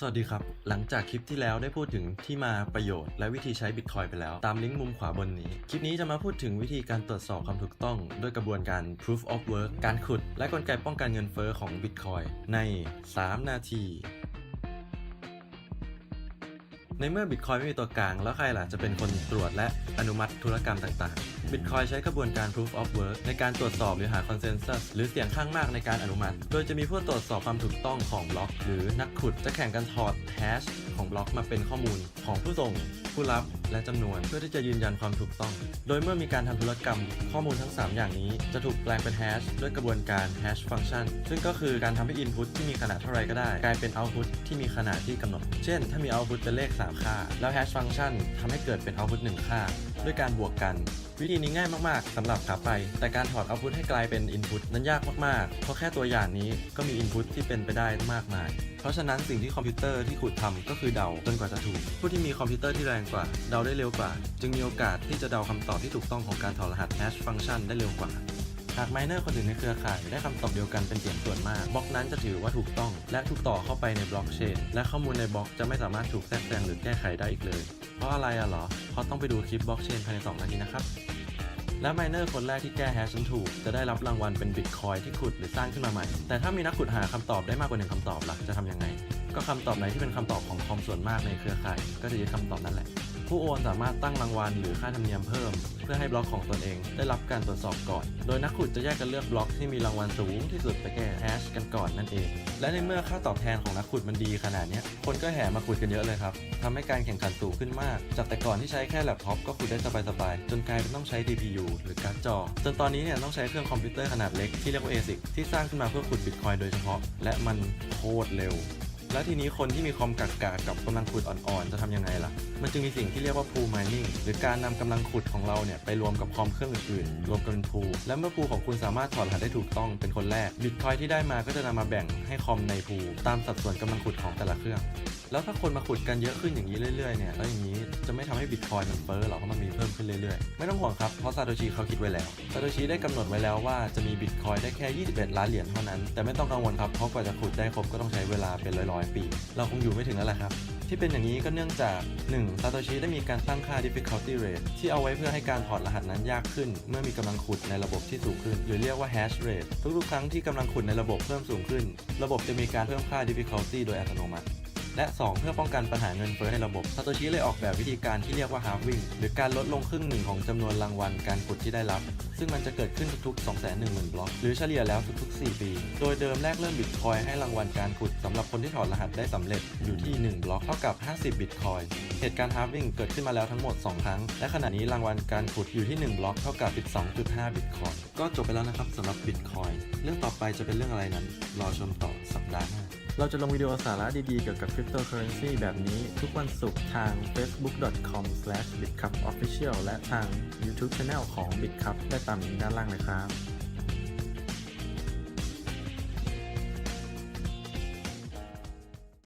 สวัสดีครับ หลังจากคลิปที่แล้วได้พูดถึงที่มาประโยชน์และวิธีใช้ Bitcoin ไปแล้ว ตามลิงก์มุมขวาบนนี้ คลิปนี้จะมาพูดถึงวิธีการตรวจสอบความถูกต้อง ด้วยกระบวนการ proof of work การขุด และกลไกป้องกันเงินเฟ้อของ Bitcoin ใน 3 นาที ในเมื่อ Bitcoin ไม่มีตัวกลาง แล้วใครล่ะจะเป็นคนตรวจและอนุมัติธุรกรรมต่างๆ Bitcoin ใช้กระบวนการ Proof of Work ในการตรวจสอบหรือหา Consensus หรือเสียงข้างมากในการอนุมัติ โดยจะมีผู้ตรวจสอบความถูกต้องของบล็อก หรือนักขุดจะแข่งกันถอดแฮชของบล็อกมาเป็นข้อมูลของผู้ส่งผู้รับและจำนวนเพื่อที่จะยืนยันความถูกต้อง โดยเมื่อมีการทำธุรกรรม ข้อมูลทั้ง 3 อย่างนี้จะถูกแปลงเป็นแฮชด้วยกระบวนการ hash function ซึ่งก็คือการทำให้ input ที่มีขนาดเท่าไรก็ได้ กลายเป็น output ที่มีขนาดที่กำหนด เช่น ถ้ามี output เป็นเลข 3ค่า แล้ว hash function ทำให้เกิดเป็น output 1 ค่า ด้วยการบวกกัน วิธีนี้ง่ายมากๆสำหรับขาไป แต่การถอด output ให้กลายเป็น input นั้นยากมากๆ เพราะแค่ตัวอย่างนี้ก็มี input ที่เป็นไปได้มากมาย เพราะฉะนั้นสิ่งที่คอมพิวเตอร์ที่ขุดทำก็คือเดาจนกว่าจะถูก ผู้ที่มีคอมพิวเตอร์ที่แรงกว่า เดาได้เร็วกว่า จึงมีโอกาสที่จะเดาคำตอบที่ถูกต้องของการถอดรหัส hash function ได้เร็วกว่า หากไมเนอร์คนอื่นในเครือข่ายได้คำตอบเดียวกันเป็นเสียงส่วนมากบล็อกนั้นจะถือว่าถูกต้อง และถูกต่อเข้าไปในบล็อกเชนและข้อมูลในบล็อกจะไม่สามารถถูกแทรกแซงหรือแก้ไขได้อีกเลย เพราะอะไรอะเหรอเพราะต้องไปดูคลิปบล็อกเชนภายใน2นาทีนะครับและไมเนอร์คนแรกที่แก้แฮชจนถูก จะได้รับรางวัลเป็นบิตคอยที่ขุดหรือสร้างขึ้นมาใหม่ แต่ถ้ามีนักขุดหาคำตอบได้มากกว่าหนึ่งคำตอบล่ะจะทำยังไง ก็คำตอบไหนที่เป็นคำตอบของคอมส่วนมากในเครือข่าย ก็จะยึดคำตอบนั่นแหละ ผู้โอนสามารถตั้งรางวัลหรือค่าธรรมเนียมเพิ่ม เพื่อให้บล็อกของตนเองได้รับการตรวจสอบก่อน โดยนักขุดจะแยกกันเลือกบล็อกที่มีรางวัลสูงที่สุดไปแก้แฮชกันก่อนนั่นเอง และในเมื่อค่าตอบแทนของนักขุดมันดีขนาดนี้คนก็แห่มาขุดกันเยอะเลยครับทำให้การแข่งขันสูงขึ้นมาก จากแต่ก่อนที่ใช้แค่แล็ปท็อปก็ขุดได้สบายๆจนกลายเป็นต้องใช้ TPU หรือการ์ดจอจนตอนนี้เนี่ยต้องใช้เครื่องคอมพิวเตอร์ขนาดเล็กที่เรียกว่า ASIC ที่สร้างขึ้นมาเพื่อขุดบิตคอยโดยเฉพาะ และมันโคตรเร็ว แล้วทีนี้คนที่มีคอมกักากับกำลังขุดอ่อนๆ จะทำยังไงล่ะ มันจึงมีสิ่งที่เรียกว่า pool mining หรือการนำกำลังขุดของเราเนี่ยไปรวมกับคอมเครื่องอื่นๆ รวมกันเป็น pool และเมื่อ pool ของคุณสามารถถอดรหัสได้ถูกต้องเป็นคนแรกบิตคอยที่ได้มาก็จะนำมาแบ่งให้คอมใน pool ตามสัดส่วนกำลังขุดของแต่ละเครื่อง แล้วถ้าคนมาขุดกันเยอะขึ้นอย่างนี้เรื่อยๆเนี่ยแล้วอย่างนี้จะไม่ทำให้บิตคอยมันเฟ้อหรอเพราะมันมีเพิ่มขึ้นเรื่อยๆ ไม่ต้องห่วงครับ เพราะซาโตชิเขาคิดไว้แล้วซาโตชิได้กำหนดไว้แล้วว่าจะมีบิตคอยได้แค่ 21 ล้านเหรียญเท่านั้น แต่ไม่ต้องกังวลครับ เพราะกว่าจะขุดได้ครบก็ต้องใช้เวลาเป็นร้อยๆปี เราคงอยู่ไม่ถึงแล้วแหละครับที่เป็นอย่างนี้ก็เนื่องจาก 1. ซาโตชิได้มีการตั้งค่า difficulty rate ที่เอาไว้เพื่อให้การถอดรหัสนั้นยากขึ้น เมื่อมีกำลังขุดในระบบที่สูงขึ้น หรือเรียกว่า hash rate ทุกๆ ครั้งที่กำลังขุดในระบบเพิ่มสูงขึ้น ระบบจะมีการเพิ่มค่า difficulty โดยอัตโนมัติ และ 2 เพื่อป้องกันปัญหาเงินเฟ้อในระบบซาโตชิเลยออกแบบวิธีการที่เรียกว่า halving หรือการลดลงครึ่งหนึ่งของจำนวนรางวัลการขุดที่ได้รับ ซึ่งมันจะเกิดขึ้นทุกๆ 210,000 บล็อก หรือเฉลี่ยแล้วทุกๆ 4 ปี โดยเดิมแรกเริ่มบิตคอยให้รางวัลการขุดสำหรับคนที่ถอดรหัสได้สำเร็จอยู่ที่ 1 บล็อกเท่ากับ 50 บิตคอยเหตุการณ์ halving เกิดขึ้นมาแล้วทั้งหมด 2 ครั้ง และขณะนี้รางวัลการขุดอยู่ที่ 1 บล็อกเท่ากับ 12.5 บิตคอยก็จบไปแล้วนะครับสำหรับบิตคอยเรื่องต่อไปจะเป็นเรื่องอะไรนั้นรอชมต่อสัปดาห์หน้าเราจะลงวิดีโอสาระดีๆเกี่ยวกับ cryptocurrency แบบนี้ทุกวันศุกร์ทาง facebook.com/bitcupofficial และทาง YouTube Channel ของ bitcup ได้ตามลิงก์ด้านล่างเลยครับ